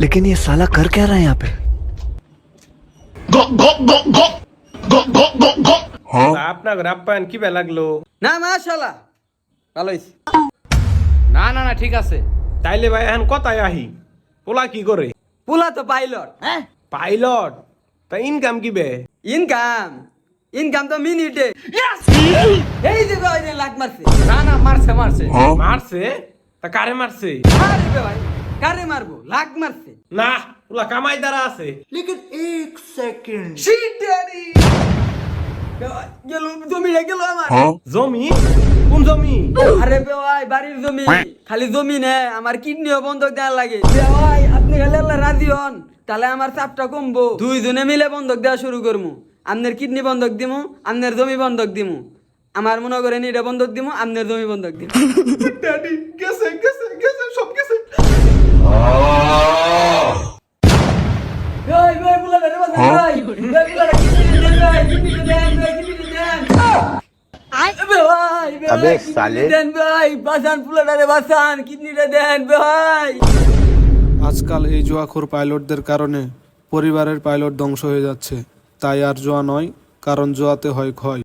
लेकिन ये साला कर क्या रहा है यहाँ पे আপনার ঘরে আপ্যায়ন কি বেলা লাগলো না মাশাল্লাহ ভালো হয়েছে না না না ঠিক আছে তাইলে ভাই এখন কথায় আহি পোলা কি করে পুলা তো পাইলট হ্যাঁ পাইলট তা ইনকাম কি বে ইনকাম ইনকাম তো মিনিটে এই যে ভাই যে লাখ মারছে না না মারছে মারছে মারছে তা কারে মারছে আরে বে ভাই কারে মারবো? লাখ মারছে। না পোলা কামাই দ্বারা আছে। শিট ড্যাডি গেল জমিটা গেল আমার। জমি? কোন জমি? আরে বে ভাই বাড়ির জমি। খালি জমি নে আমার কিডনিও বন্ধক দেওয়ার লাগে। আপনি খালি আল্লাহ রাজি হন। তাহলে আমার চাপটা কমবো। দুইজনে মিলে বন্ধক দেওয়া শুরু করব আপনার কিডনি বন্ধক দিমু আপনার জমি বন্ধক দিমু। আমার মনে করেন এটা বন্ধক দিমু আপনার জমি বন্ধক দিমু। গেছে গেছে গেছে ভাই ভাই বুলা রে বাবা ভাই ভাই বুলা রে কিডনি দেন ভাই কিডনি দেন ভাই কিডনি দেন আবে ভাই সালে। দেন ভাই। বাসান ফুলাটা বাসান কিডনিটা দেন ভাই। আজকাল এই জুয়াখোর পাইলটদের কারণে পরিবারের পাইলট ধ্বংস হয়ে যাচ্ছে। তাই আর জোয়া নয় কারণ জোয়াতে হয় ক্ষয়।